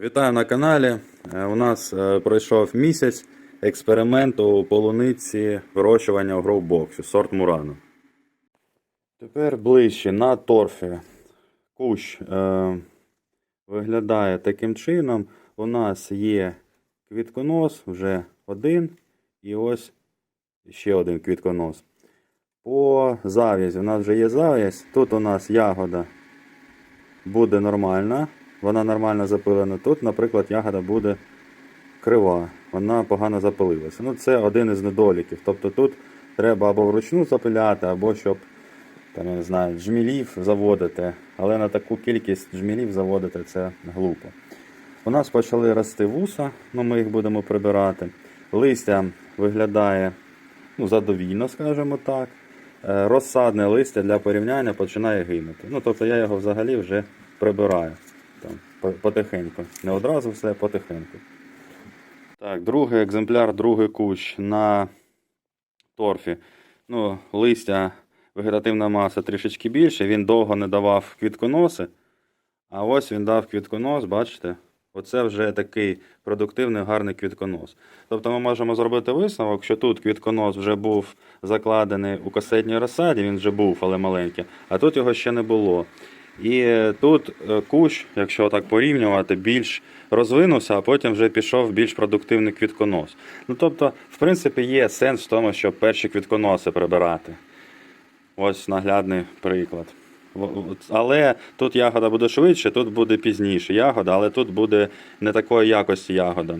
Вітаю на каналі. Е, У нас е, пройшов місяць експерименту полуниці вирощування у гроубоксі, сорт Мурано. Тепер ближче на торфі. Кущ е, виглядає таким чином. У нас є квітконос, вже один, і ось ще один квітконос. По зав'язі, у нас вже є зав'язь. Тут у нас ягода буде нормальна, вона нормально запилена. Тут, наприклад, ягода буде крива, вона погано запилилася. Ну, це один із недоліків. Тобто тут треба або вручну запиляти, або щоб там, я не знаю, джмілів заводити. Але на таку кількість джмілів заводити це глупо. У нас почали рости вуса, ну ми їх будемо прибирати. Листя виглядає ну, задовільно, скажімо так. Е, Розсадне листя для порівняння починає гинути. Ну, тобто я його взагалі вже прибираю там, потихеньку. Не одразу все, потихеньку. Так, другий екземпляр, другий кущ на торфі. Ну, листя, вегетативна маса трішечки більше, він довго не давав квітконоси. А ось він дав квітконос, бачите? Оце вже такий продуктивний гарний квітконос. Тобто ми можемо зробити висновок, що тут квітконос вже був закладений у касетній розсаді, він вже був, але маленький, а тут його ще не було. І е, тут е, кущ, якщо так порівнювати, більш розвинувся, а потім вже пішов більш продуктивний квітконос. Ну тобто, в принципі, є сенс в тому, щоб перші квітконоси прибирати. Ось наглядний приклад. Але тут ягода буде швидше, тут буде пізніше ягода, але тут буде не такої якості ягода.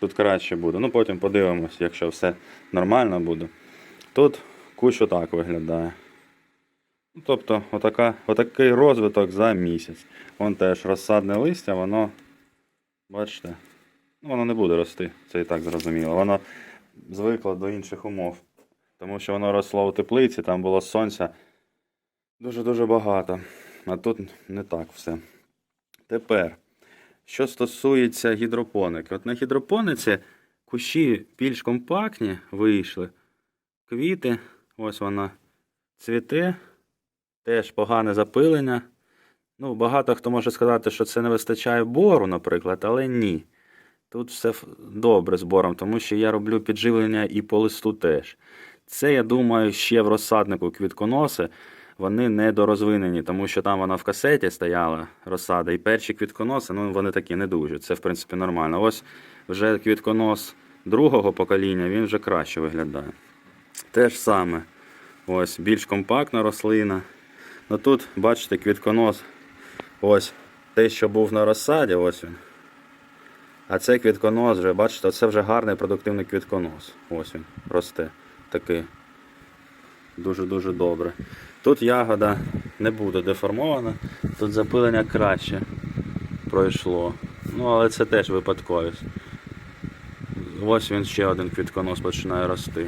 Тут краще буде. Ну потім подивимось, якщо все нормально буде. Тут кущ отак виглядає. Тобто, отака, отакий розвиток за місяць. Вон теж розсадне листя, воно, бачите, ну, воно не буде рости, це і так зрозуміло. Воно звикло до інших умов. Тому що воно росло у теплиці, там було сонця дуже-дуже багато. А тут не так все. Тепер, що стосується гідропоники. От на гідропониці кущі більш компактні вийшли. Квіти, ось вона цвіте, теж погане запилення. Ну, багато хто може сказати, що це не вистачає бору, наприклад, але ні. Тут все добре з бором, тому що я роблю підживлення і по листу теж. Це, я думаю, ще в розсаднику квітконоси. Вони недорозвинені, тому що там вона в касеті стояла розсада, і перші квітконоси, ну вони такі не дуже. Це, в принципі, нормально. Ось вже квітконос другого покоління, він вже краще виглядає. Те ж саме. Ось більш компактна рослина. Ну тут, бачите, квітконос. Ось те, що був на розсаді, ось він. А це квітконос вже, бачите, це вже гарний продуктивний квітконос. Ось він росте. Такий. Дуже-дуже добре. Тут ягода не буде деформована, тут запилення краще пройшло. Ну, але це теж випадковість. Ось він ще один квітконос починає рости.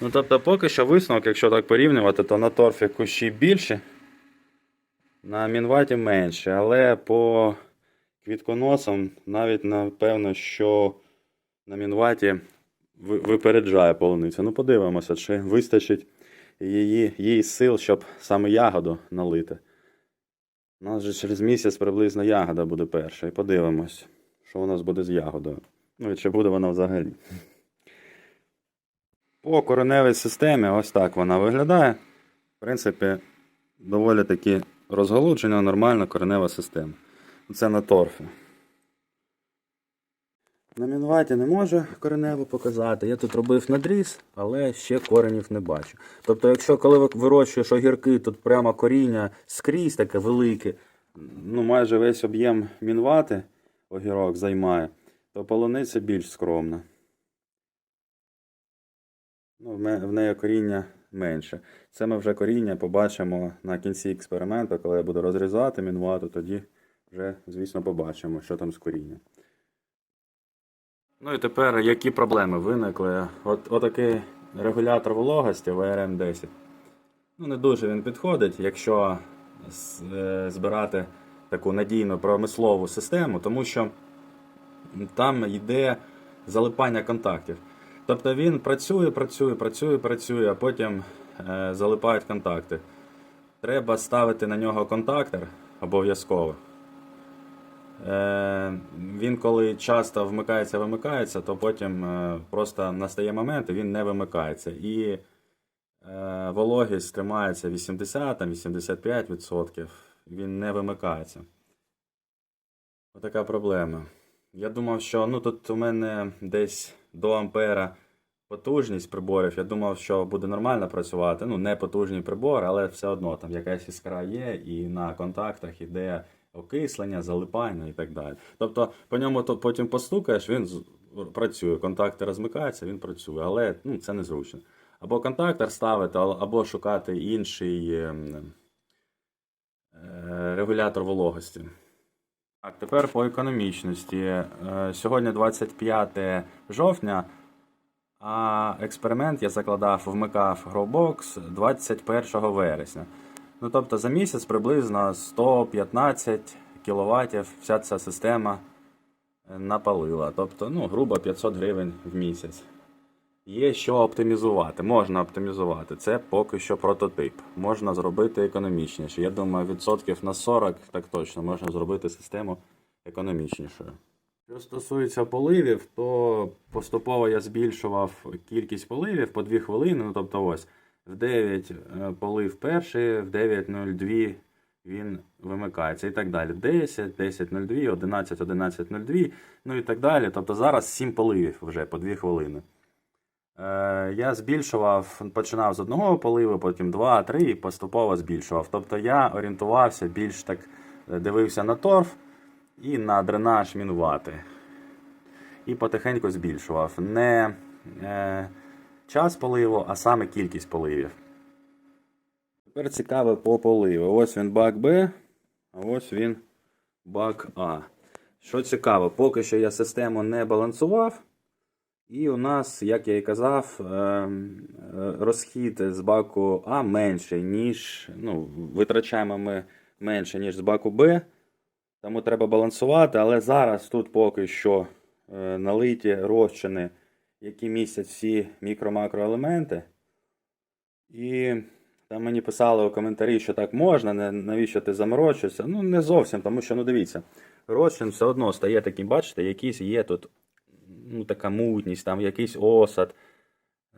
Ну, тобто, поки що висновок, якщо так порівнювати, то на торфі кущі більше, на мінваті менше, але по квітконосам навіть напевно, що на мінваті випереджає полуниця. Ну, подивимося, чи вистачить її, їй сил, щоб саме ягоду налити. У нас же через місяць приблизно ягода буде перша. І подивимось, що у нас буде з ягодою. Ну і чи буде вона взагалі. По кореневій системі ось так вона виглядає. В принципі, доволі таки розголуджена, нормальна коренева система. Це на торфі. На мінваті не можу кореневу показати. Я тут робив надріз, але ще коренів не бачу. Тобто, якщо коли вирощуєш огірки, тут прямо коріння скрізь таке велике, ну майже весь об'єм мінвати огірок займає, то полуниця більш скромна. Ну, в неї коріння менше. Це ми вже коріння побачимо на кінці експерименту, коли я буду розрізати мінвату, тоді вже, звісно, побачимо, що там з корінням. Ну і тепер які проблеми виникли? От отакий регулятор вологості VRM 10. Ну, не дуже він підходить, якщо е, збирати таку надійну промислову систему, тому що там йде залипання контактів. Тобто він працює, працює, працює, працює, а потім е, залипають контакти. Треба ставити на нього контактор обов'язково. Е, він коли часто вмикається, вимикається, то потім е, просто настає момент, і він не вимикається. І е, вологість тримається 80-85%, Він не вимикається. Отака проблема. Я думав, що ну, тут у мене десь до ампера потужність приборів. Я думав, що буде нормально працювати. Ну, не потужний прибор, але все одно там якась іскра є, і на контактах іде окислення, залипання і так далі. Тобто по ньому то потім постукаєш, він працює, контакти розмикаються, він працює, але ну, це незручно. Або контактор ставити, або шукати інший ем, е, регулятор вологості. Так, тепер по економічності. Е, Сьогодні 25 жовтня, а експеримент я закладав, вмикав Growbox 21 вересня. Ну, тобто за місяць приблизно 115 кВт вся ця система е, напалила. Тобто, ну, грубо 500 гривень в місяць. Є що оптимізувати, можна оптимізувати. Це поки що прототип. Можна зробити економічніше. Я думаю, відсотків на 40 так точно можна зробити систему економічнішою. Що стосується поливів, то поступово я збільшував кількість поливів по 2 хвилини. Ну, тобто ось в 9 е, полив перший, в 9.02 він вимикається і так далі. 10, 10.02, 11, 11.02, ну і так далі. Тобто зараз 7 поливів вже по 2 хвилини. Е, Я збільшував, починав з одного поливу, потім два, три і поступово збільшував. Тобто я орієнтувався більш так, е, дивився на торф і на дренаж мінувати. І потихеньку збільшував. Не е, час поливу, а саме кількість поливів. Тепер цікаве по поливу. Ось він бак Б, а ось він бак А. Що цікаво, поки що я систему не балансував. І у нас, як я і казав, е, е, розхід з баку А менший, ніж. Ну, витрачаємо ми менше, ніж з баку Б. Тому треба балансувати, але зараз тут поки що е, налиті розчини, які містять всі мікро-макроелементи. І там мені писали у коментарі, що так можна, навіщо ти заморочишся. Ну, не зовсім, тому що, ну дивіться, розчин все одно стає таким, бачите, якийсь є тут ну, така мутність, там якийсь осад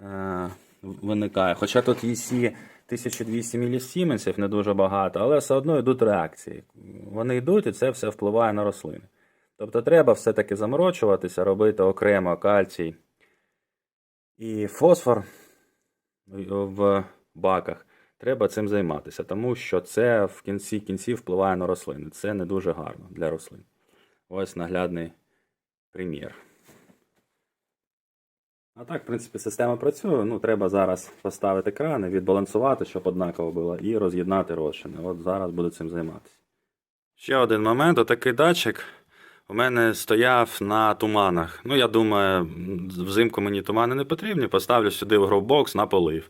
е, виникає. Хоча тут EC 1200 мілісіменсів не дуже багато, але все одно йдуть реакції. Вони йдуть і це все впливає на рослини. Тобто треба все-таки заморочуватися, робити окремо кальцій і фосфор в баках. Треба цим займатися, тому що це в кінці кінців впливає на рослини. Це не дуже гарно для рослин. Ось наглядний примір. А так, в принципі, система працює. Ну, треба зараз поставити крани, відбалансувати, щоб однаково було, і роз'єднати розчини. От зараз буду цим займатися. Ще один момент: отакий датчик у мене стояв на туманах. Ну, я думаю, взимку мені тумани не потрібні, поставлю сюди в гровбокс на полив.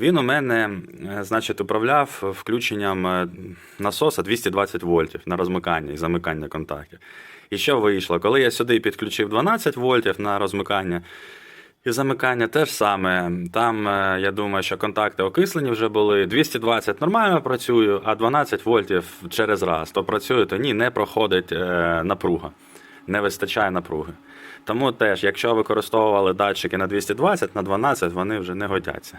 Він у мене, е, значить, управляв включенням е, насоса 220 вольтів на розмикання і замикання контактів. І що вийшло? Коли я сюди підключив 12 вольтів на розмикання і замикання, те ж саме. Там, е, я думаю, що контакти окислені вже були. 220 нормально працюю, а 12 вольтів через раз. То працює, то ні, не проходить е, напруга. Не вистачає напруги. Тому теж, якщо використовували датчики на 220, на 12 вони вже не годяться.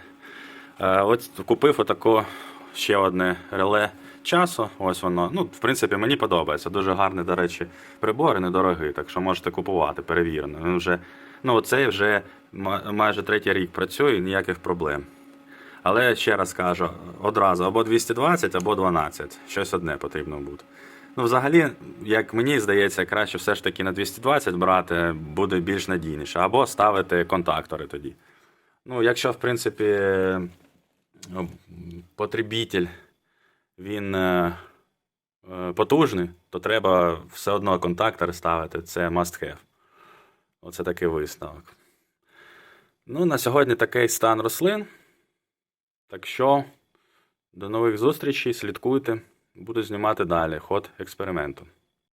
Е, От купив отако ще одне реле часу. Ось воно. Ну, в принципі, мені подобається. Дуже гарний, до речі, прибор і недорогий, так що можете купувати, перевірено. Він вже, ну, цей вже майже третій рік працює, ніяких проблем. Але ще раз кажу, одразу або 220, або 12. Щось одне потрібно буде. Ну, взагалі, як мені здається, краще все ж таки на 220 брати буде більш надійніше, або ставити контактори тоді. Ну, якщо, в принципі, ну, потребитель він е, е, потужний, то треба все одно контактори ставити. Це must have. Оце такий висновок. Ну, на сьогодні такий стан рослин. Так що, до нових зустрічей, слідкуйте. Буду знімати далі ход експерименту.